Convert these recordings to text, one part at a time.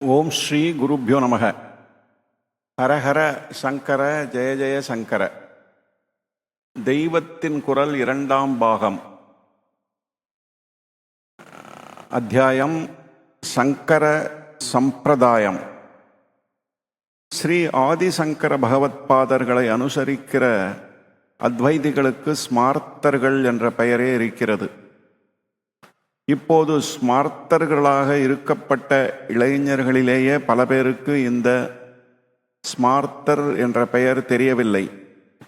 ஓம் ஸ்ரீ குருப்பியோ நமக. ஹரஹர சங்கர ஜெய ஜெய சங்கர. தெய்வத்தின் குரல் இரண்டாம் பாகம். அத்தியாயம் சங்கர சம்பிரதாயம். ஸ்ரீ ஆதிசங்கர பகவத்பாதர்களை அனுசரிக்கிற அத்வைதிகளுக்கு ஸ்மார்த்தர்கள் என்ற பெயரே இருக்கிறது. இப்போது ஸ்மார்த்தர்களாக இருக்கப்பட்ட இளைஞர்களிலேயே பல பேருக்கு இந்த ஸ்மார்த்தர் என்ற பெயர் தெரியவில்லை.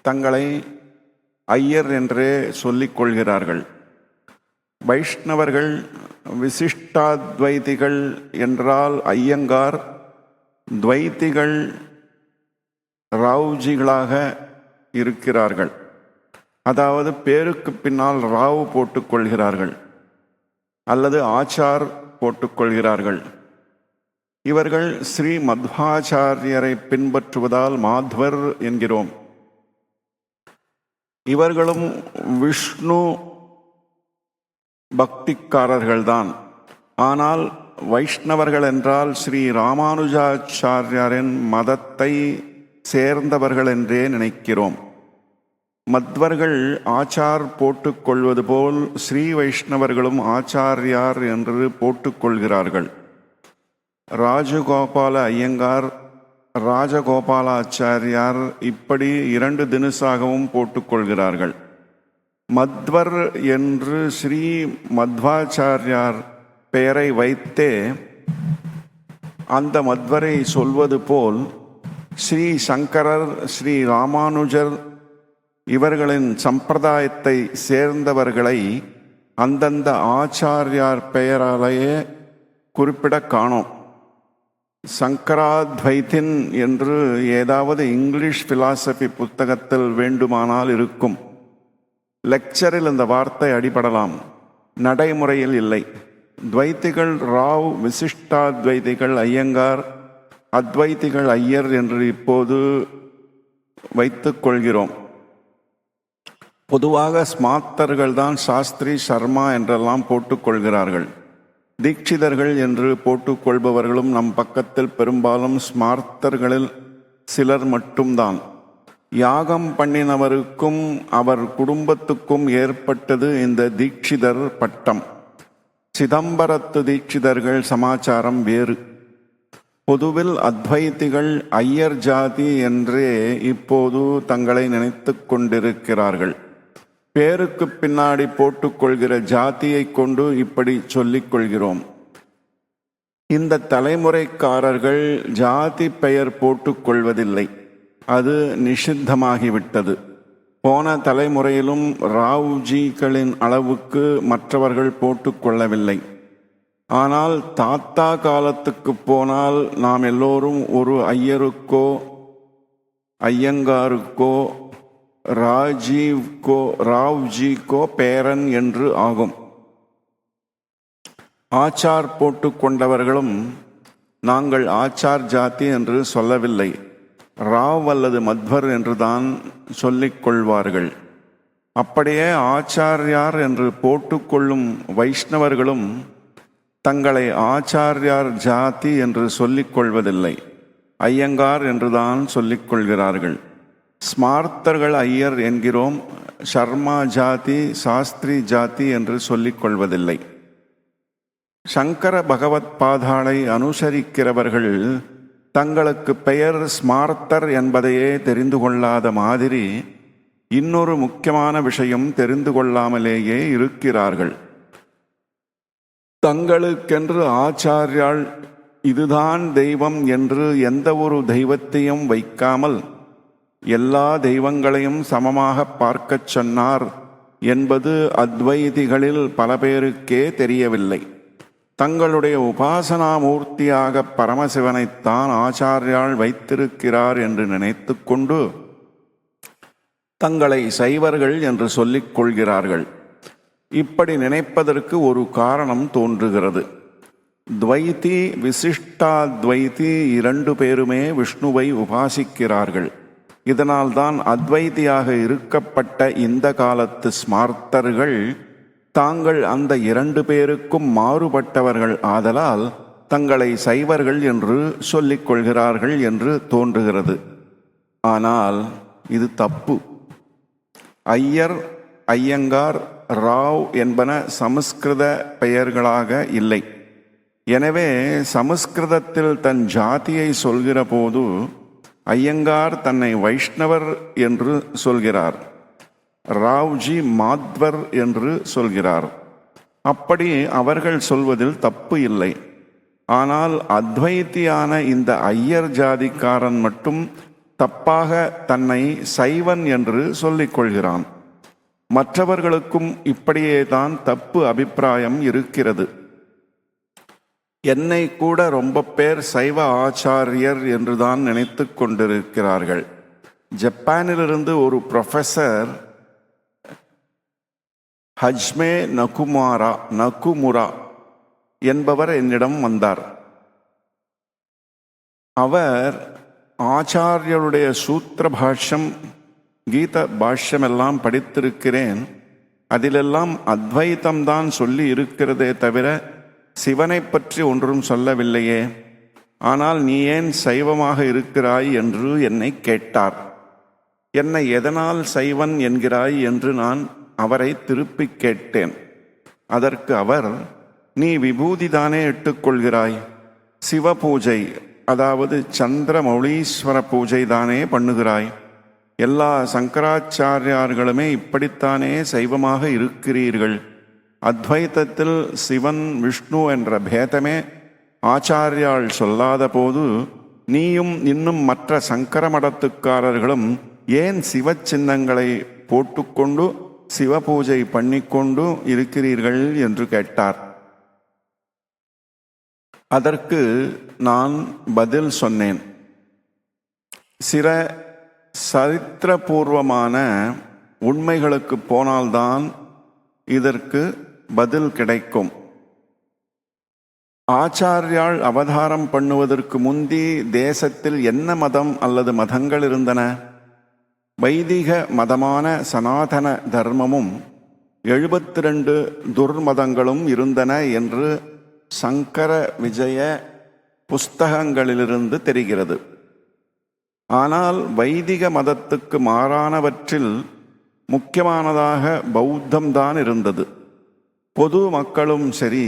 தங்களை ஐயர் என்றே சொல்லிக் கொள்கிறார்கள். வைஷ்ணவர்கள் விசிஷ்டாத்வைதிகள் என்றால் ஐயங்கார் துவைத்திகள் ராவ்ஜிகளாக இருக்கிறார்கள். அதாவது பேருக்கு பின்னால் ராவ் போட்டுக்கொள்கிறார்கள் அல்லது ஆச்சார் போட்டுக்கொள்கிறார்கள். இவர்கள் ஸ்ரீ மத்வாச்சாரியரை பின்பற்றுவதால் மாத்வர் என்கிறோம். இவர்களும் விஷ்ணு பக்திக்காரர்கள்தான். ஆனால் வைஷ்ணவர்கள் என்றால் ஸ்ரீ ராமானுஜாச்சாரியரின் மதத்தை சேர்ந்தவர்கள் என்றே நினைக்கிறோம். மத்வர்கள் ஆச்சார் போட்டுக்கொள்வது போல் ஸ்ரீ வைஷ்ணவர்களும் ஆச்சாரியார் என்று போட்டுக்கொள்கிறார்கள். ராஜகோபால ஐயங்கார் ராஜகோபாலாச்சாரியார் இப்படி இரண்டு தினுசாகவும் போட்டுக்கொள்கிறார்கள். மத்வர் என்று ஸ்ரீ மத்வாச்சாரியார் பெயரை வைத்தே அந்த மத்வரை சொல்வது போல் ஸ்ரீ சங்கரர் ஸ்ரீ ராமானுஜர் இவர்களின் சம்பிரதாயத்தை சேர்ந்தவர்களை அந்தந்த ஆச்சாரியார் பெயராலேயே குறிப்பிட காணோம். சங்கராத்வைத்தின் என்று ஏதாவது இங்கிலீஷ் பிலாசபி புத்தகத்தில் வேண்டுமானால் இருக்கும். லெக்சரில் இந்த வார்த்தை அடிபடலாம். நடைமுறையில் இல்லை. துவைத்திகள் ராவ் விசிஷ்டாத்வைதிகள் ஐயங்கார் அத்வைத்திகள் ஐயர் என்று இப்போது வைத்துக் கொள்கிறோம். பொதுவாக ஸ்மார்த்தர்கள் தான் சாஸ்திரி சர்மா என்றெல்லாம் போட்டுக்கொள்கிறார்கள். தீட்சிதர்கள் என்று போட்டுக்கொள்பவர்களும் நம் பக்கத்தில் பெரும்பாலும் ஸ்மார்த்தர்களில் சிலர் மட்டும்தான். யாகம் பண்ணினவருக்கும் அவர் குடும்பத்துக்கும் ஏற்பட்டது இந்த தீட்சிதர் பட்டம். சிதம்பரத்து தீட்சிதர்கள் சமாச்சாரம் வேறு. பொதுவில் அத்வைத்திகள் ஐயர் ஜாதி என்றே இப்போது தங்களை நினைத்து கொண்டிருக்கிறார்கள். பேருக்கு பின்னாடி போட்டுக்கொள்கிற ஜாதியை கொண்டு இப்படி சொல்லிக் கொள்கிறோம் இந்த தலைமுறைக்காரர்கள் ஜாதி பெயர் போட்டுக்கொள்வதில்லை. அது நிஷித்தமாகிவிட்டது. போன தலைமுறையிலும் ராவ்ஜிகளின் அளவுக்கு மற்றவர்கள் போட்டுக்கொள்ளவில்லை. ஆனால் தாத்தா காலத்துக்கு போனால் நாம் எல்லோரும் ஒரு ஐயருக்கோ ஐயங்காருக்கோ ராஜீவ்கோ கோ பேரன் என்று ஆகும். ஆச்சார் போட்டு கொண்டவர்களும் நாங்கள் ஆச்சார் ஜாதி என்று சொல்லவில்லை. ராவ் அல்லது மத்வர் என்றுதான் சொல்லிக் கொள்வார்கள். அப்படியே ஆச்சாரியார் என்று போட்டுக்கொள்ளும் வைஷ்ணவர்களும் தங்களை ஆச்சாரியார் ஜாதி என்று சொல்லிக் கொள்வதில்லை. ஐயங்கார் என்றுதான் சொல்லிக் கொள்கிறார்கள். ஸ்மார்த்தர்கள் ஐயர் என்கிறோம். சர்மா ஜாதி சாஸ்திரி ஜாதி என்று சொல்லிக் கொள்வதில்லை. சங்கர பகவத் பாதாளை அனுசரிக்கிறவர்கள் தங்களுக்கு பெயர் ஸ்மார்த்தர் என்பதையே தெரிந்து கொள்ளாத மாதிரி இன்னொரு முக்கியமான விஷயம் தெரிந்து கொள்ளாமலேயே இருக்கிறார்கள். தங்களுக்கென்று ஆச்சாரியால் இதுதான் தெய்வம் என்று எந்த ஒரு தெய்வத்தையும் வைக்காமல் எல்லா தெய்வங்களையும் சமமாக பார்க்கச் சொன்னார் என்பது அத்வைதிகளில் பல பேருக்கே தெரியவில்லை. தங்களுடைய உபாசனா மூர்த்தியாக பரமசிவனைத்தான் ஆச்சாரியால் வைத்திருக்கிறார் என்று நினைத்து கொண்டு தங்களை சைவர்கள் என்று சொல்லிக் கொள்கிறார்கள். இப்படி நினைப்பதற்கு ஒரு காரணம் தோன்றுகிறது. துவைதி விசிஷ்டாத்வைதி இரண்டு பேருமே விஷ்ணுவை உபாசிக்கிறார்கள். இதனால்தான் அத்வைதியாக இருக்கப்பட்ட இந்த காலத்து ஸ்மார்த்தர்கள் தாங்கள் அந்த இரண்டு பேருக்கும் மாறுபட்டவர்கள் ஆதலால் தங்களை சைவர்கள் என்று சொல்லிக் கொள்கிறார்கள் என்று தோன்றுகிறது. ஆனால் இது தப்பு. ஐயர் ஐயங்கார் ராவ் என்பன சமஸ்கிருத பெயர்களாக இல்லை. எனவே சமஸ்கிருதத்தில் தன் ஜாதியை சொல்கிற போது ஐயங்கார் தன்னை வைஷ்ணவர் என்று சொல்கிறார். ராவ்ஜி மாத்வர் என்று சொல்கிறார். அப்படி அவர்கள் சொல்வதில் தப்பு இல்லை. ஆனால் அத்வைத்தியான இந்த ஐயர் ஜாதிக்காரன் மட்டும் தப்பாக தன்னை சைவன் என்று சொல்லிக்கொள்கிறான் மற்றவர்களுக்கும் இப்படியே தான் தப்பு அபிப்பிராயம் இருக்கிறது. என்னை கூட ரொம்ப பேர் சைவ ஆச்சாரியர் என்றுதான் நினைத்து கொண்டிருக்கிறார்கள். ஜப்பானிலிருந்து ஒரு ப்ரொஃபஸர் ஹஜ்மே நகுமாரா நகுமுரா என்பவர் என்னிடம் வந்தார். அவர் ஆச்சாரியருடைய சூத்திர பாஷ்யம் கீத பாஷ்யம் எல்லாம் படித்திருக்கிறேன். அதிலெல்லாம் அத்வைத்தம்தான் சொல்லி இருக்கிறதே தவிர சிவனை பற்றி ஒன்றும் சொல்லவில்லையே. ஆனால் நீ ஏன் சைவமாக இருக்கிறாய் என்று என்னை கேட்டார். என்னை எதனால் சைவன் என்கிறாய் என்று நான் அவரை திருப்பிக் கேட்டேன். அதற்கு அவர் நீ விபூதிதானே இட்டுக்கொள்கிறாய்? சிவ பூஜை அதாவது சந்திர மௌலீஸ்வர பூஜை தானே பண்ணுகிறாய்? எல்லா சங்கராச்சாரியார்களுமே இப்படித்தானே சைவமாக இருக்கிறீர்கள். அத்வைத்தத்தில் சிவன் விஷ்ணு என்ற பேதமே ஆச்சாரியால் சொல்லாத போது நீயும் இன்னும் மற்ற சங்கர மடத்துக்காரர்களும் ஏன் சிவ சின்னங்களை போட்டுக்கொண்டு சிவ பூஜை பண்ணிக்கொண்டு இருக்கிறீர்கள் என்று கேட்டார். அதற்கு நான் பதில் சொன்னேன். சில சரித்திரபூர்வமான உண்மைகளுக்கு போனால்தான் இதற்கு பதில் கிடைக்கும். ஆச்சாரியால் அவதாரம் பண்ணுவதற்கு முந்தி தேசத்தில் என்ன மதம் அல்லது மதங்கள் இருந்தன? வைதிக மதமான சனாதன தர்மமும் எழுபத்தி ரெண்டு துர்மதங்களும் இருந்தன என்று சங்கர விஜய புஸ்தகங்களிலிருந்து தெரிகிறது. ஆனால் வைதிக மதத்துக்கு மாறானவற்றில் முக்கியமானதாக பௌத்தம்தான் இருந்தது. பொது மக்களும் சரி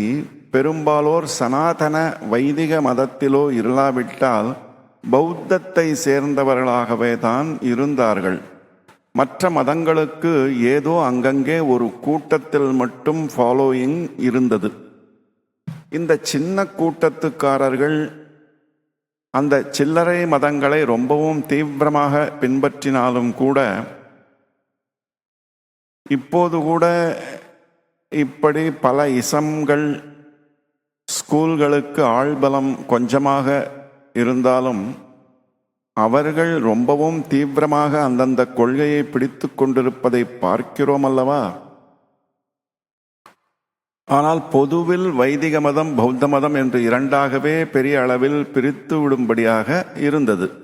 பெரும்பாலோர் சனாதன வைதிக மதத்திலோ இல்லாவிட்டால் பௌத்தத்தை சேர்ந்தவர்களாகவே தான் இருந்தார்கள். மற்ற மதங்களுக்கு ஏதோ அங்கங்கே ஒரு கூட்டத்தில் மட்டும் ஃபாலோயிங் இருந்தது. இந்த சின்ன கூட்டத்துக்காரர்கள் அந்த சில்லறை மதங்களை ரொம்பவும் தீவிரமாக பின்பற்றினாலும் கூட இப்போது கூட இப்படி பல இசம்கள் ஸ்கூல்களுக்கு ஆள்பலம் கொஞ்சமாக இருந்தாலும் அவர்கள் ரொம்பவும் தீவிரமாக அந்தந்த கொள்கையை பிடித்து கொண்டிருப்பதை பார்க்கிறோம் அல்லவா? ஆனால் பொதுவில் வைதிக மதம் பௌத்த மதம் என்று இரண்டாகவே பெரிய அளவில் பிரித்து விடும்படியாக இருந்தது.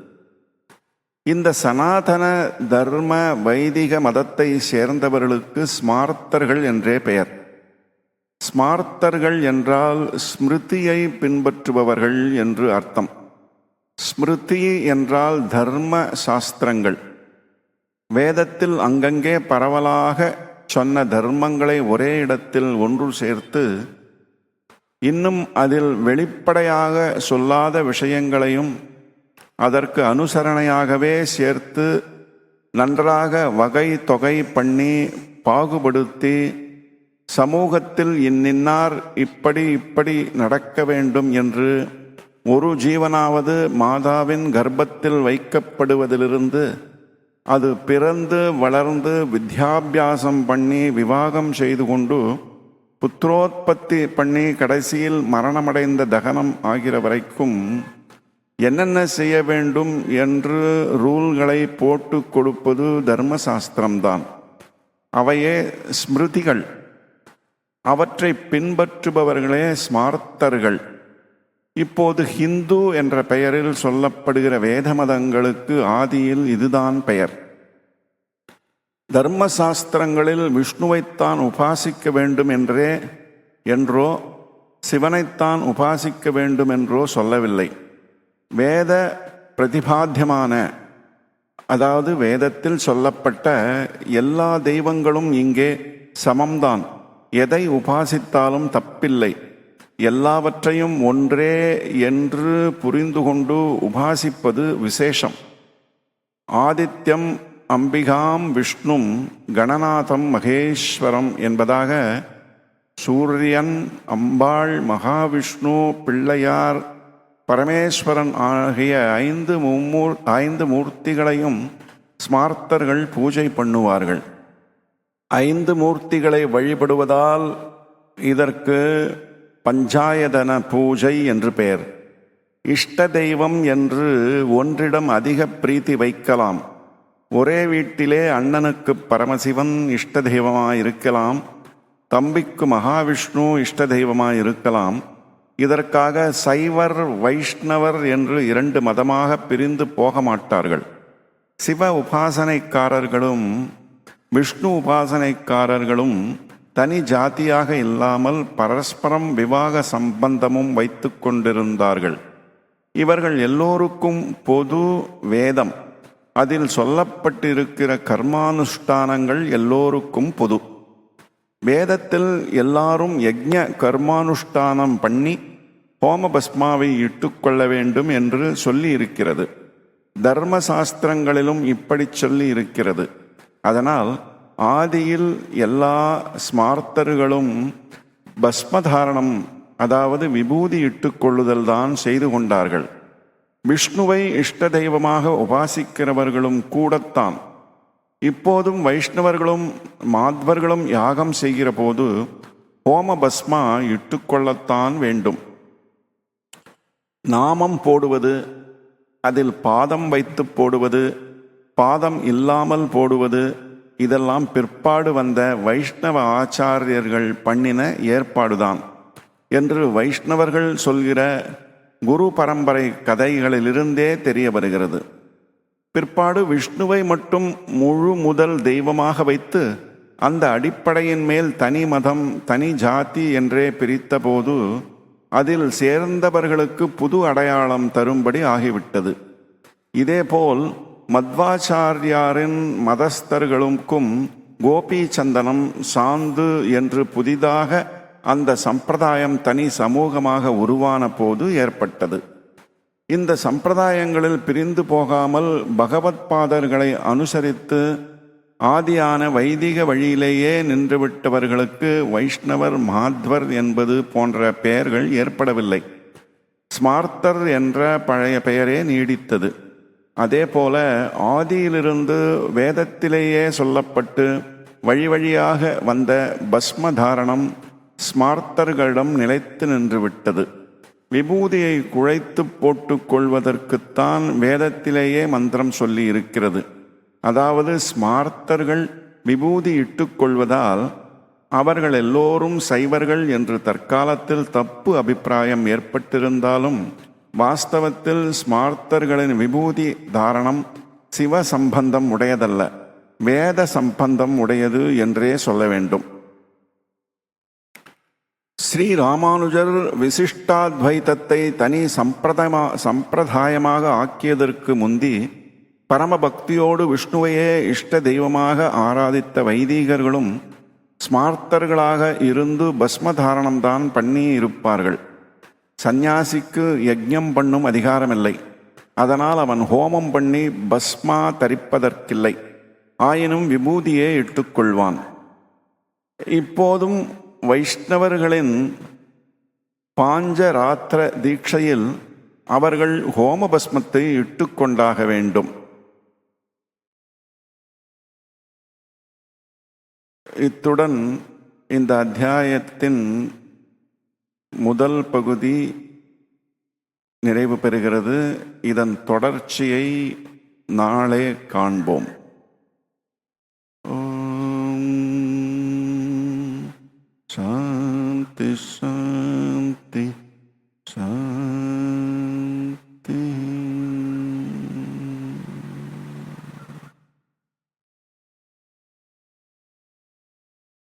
இந்த சனாதன தர்ம வைதிக மதத்தை சேர்ந்தவர்களுக்கு ஸ்மார்த்தர்கள் என்றே பெயர். ஸ்மார்த்தர்கள் என்றால் ஸ்மிருதியை பின்பற்றுபவர்கள் என்று அர்த்தம். ஸ்மிருதி என்றால் தர்ம சாஸ்திரங்கள். வேதத்தில் அங்கங்கே பரவலாக சொன்ன தர்மங்களை ஒரே இடத்தில் ஒன்று சேர்த்து இன்னும் அதில் வெளிப்படையாக சொல்லாத விஷயங்களையும் அதற்கு அனுசரணையாகவே சேர்த்து நன்றாக வகை தொகை பண்ணி பாகுபடுத்தி சமூகத்தில் இன்னின்னார் இப்படி இப்படி நடக்க வேண்டும் என்று ஒரு ஜீவனாவது மாதாவின் கர்ப்பத்தில் வைக்கப்படுவதிலிருந்து அது பிறந்து வளர்ந்து வித்யாபியாசம் பண்ணி விவாகம் செய்து கொண்டு புத்திரோத்பத்தி பண்ணி கடைசியில் மரணமடைந்த தகனம் ஆகிற வரைக்கும் என்னென்ன செய்ய வேண்டும் என்று ரூல்களை போட்டு கொடுப்பது தர்மசாஸ்திரம்தான். அவையே ஸ்மிருதிகள். அவற்றை பின்பற்றுபவர்களே ஸ்மார்த்தர்கள். இப்போது ஹிந்து என்ற பெயரில் சொல்லப்படுகிற வேத மதங்களுக்கு ஆதியில் இதுதான் பெயர். தர்ம சாஸ்திரங்களில் விஷ்ணுவைத்தான் உபாசிக்க வேண்டும் என்றே என்றோ சிவனைத்தான் உபாசிக்க வேண்டும் என்றோ சொல்லவில்லை. வேத பிரதிபாத்தியமான அதாவது வேதத்தில் சொல்லப்பட்ட எல்லா தெய்வங்களும் இங்கே சமம்தான். எதை உபாசித்தாலும் தப்பில்லை. எல்லாவற்றையும் ஒன்றே என்று புரிந்து கொண்டு உபாசிப்பது விசேஷம். ஆதித்யம் அம்பிகாம் விஷ்ணும் கணநாதம் மகேஸ்வரம் என்பதாக சூரியன் அம்பாள் மகாவிஷ்ணு பிள்ளையார் பரமேஸ்வரன் ஆகிய ஐந்து மும்மூர் ஐந்து மூர்த்திகளையும் ஸ்மார்த்தர்கள் பூஜை பண்ணுவார்கள். ஐந்து மூர்த்திகளை வழிபடுவதால் இதற்கு பஞ்சாயதன பூஜை என்று பெயர். இஷ்ட தெய்வம் என்று ஒன்றிடம் அதிக பிரீத்தி வைக்கலாம். ஒரே வீட்டிலே அண்ணனுக்கு பரமசிவன் இஷ்ட தெய்வமாயிருக்கலாம். தம்பிக்கு மகாவிஷ்ணு இஷ்ட தெய்வமாயிருக்கலாம். இதற்காக சைவர் வைஷ்ணவர் என்று இரண்டு மதமாக பிரிந்து போக மாட்டார்கள் சிவ உபாசனைக்காரர்களும் விஷ்ணு உபாசனைக்காரர்களும் தனி ஜாதியாக இல்லாமல் பரஸ்பரம் விவாக சம்பந்தமும் வைத்து கொண்டிருந்தார்கள். இவர்கள் எல்லோருக்கும் பொது வேதம் அதில் சொல்லப்பட்டிருக்கிற கர்மானுஷ்டானங்கள் எல்லோருக்கும் பொது. வேதத்தில் எல்லாரும் யஜ்ஞ கர்மானுஷ்டானம் பண்ணி ஹோம பஸ்மாவை இட்டுக்கொள்ள வேண்டும் என்று சொல்லி இருக்கிறது தர்ம சாஸ்திரங்களிலும் இப்படி சொல்லி இருக்கிறது அதனால் ஆதியில் எல்லா ஸ்மார்த்தர்களும் பஸ்மதாரணம் அதாவது விபூதி இட்டுக்கொள்ளுதல் தான் செய்து கொண்டார்கள். விஷ்ணுவை இஷ்ட தெய்வமாக உபாசிக்கிறவர்களும் கூடத்தான். இப்போதும் வைஷ்ணவர்களும் மாத்வர்களும் யாகம் செய்கிற போது ஹோம பஸ்மா இட்டுக்கொள்ளத்தான் வேண்டும். நாமம் போடுவது அதில் பாதம் வைத்து போடுவது பாதம் இல்லாமல் போடுவது இதெல்லாம் பிற்பாடு வந்த வைஷ்ணவ ஆச்சாரியர்கள் பண்ணின ஏற்பாடுதான். என்று வைஷ்ணவர்கள் சொல்கிற குரு பரம்பரை கதைகளிலிருந்தே தெரிய வருகிறது. பிற்பாடு விஷ்ணுவை மட்டும் முழு முதல் தெய்வமாக வைத்து அந்த அடிப்படையின் மேல் தனி மதம் தனி ஜாதி என்றே பிரித்தபோது அதில் சேர்ந்தவர்களுக்கு புது அடையாளம் தரும்படி ஆகிவிட்டது. இதேபோல் மத்வாச்சாரியாரின் மதஸ்தர்களுக்கும் கோபி சந்தனம் சாந்து என்று புதிதாக அந்த சம்பிரதாயம் தனி சமூகமாக உருவான போது ஏற்பட்டது. இந்த சம்பிரதாயங்களில் பிரிந்து போகாமல் பகவத்பாதர்களை அனுசரித்து ஆதியான வைதிக வழியிலேயே நின்றுவிட்டவர்களுக்கு வைஷ்ணவர் மாத்வர் என்பது போன்ற பெயர்கள் ஏற்படவில்லை. ஸ்மார்த்தர் என்ற பழைய பெயரே நீடித்தது. அதே போல ஆதியிலிருந்து வேதத்திலேயே சொல்லப்பட்டு வழி வழியாக வந்த பஸ்ம தாரணம் ஸ்மார்த்தர்களிடம் நிலைத்து நின்று விட்டது விபூதியை குழைத்து போட்டுக்கொள்வதற்குத்தான் வேதத்திலேயே மந்திரம் சொல்லி இருக்கிறது அதாவது ஸ்மார்த்தர்கள் விபூதி இட்டுக்கொள்வதால் அவர்கள் எல்லோரும் சைவர்கள் என்று தற்காலத்தில் தப்பு அபிப்பிராயம் ஏற்பட்டிருந்தாலும் வாஸ்தவத்தில் ஸ்மார்த்தர்களின் விபூதி தாரணம் சிவ சம்பந்தம் உடையதல்ல. வேத சம்பந்தம் உடையது என்றே சொல்ல வேண்டும். ஸ்ரீ ராமானுஜர் விசிஷ்டாத்வைத்தத்தை தனி சம்பிரதமா சம்பிரதாயமாக ஆக்கியதற்கு முந்தி பரமபக்தியோடு விஷ்ணுவையே இஷ்ட தெய்வமாக ஆராதித்த வைதீகர்களும் ஸ்மார்த்தர்களாக இருந்து பஸ்மதாரணம்தான் பண்ணி இருப்பார்கள் சந்நியாசிக்கு யஜ்யம் பண்ணும் அதிகாரமில்லை. அதனால் அவன் ஹோமம் பண்ணி பஸ்மா தரிப்பதற்கில்லை. ஆயினும் விபூதியே இட்டுக்கொள்வான். இப்போதும் வைஷ்ணவர்களின் பாஞ்சராத்திர தீட்சையில் அவர்கள் ஹோம பஸ்மத்தை இட்டுக்கொண்டாக வேண்டும். இத்துடன் இந்த அத்தியாயத்தின் முதல் பகுதி நிறைவு பெறுகிறது. இதன் தொடர்ச்சியை நாளே காண்போம்.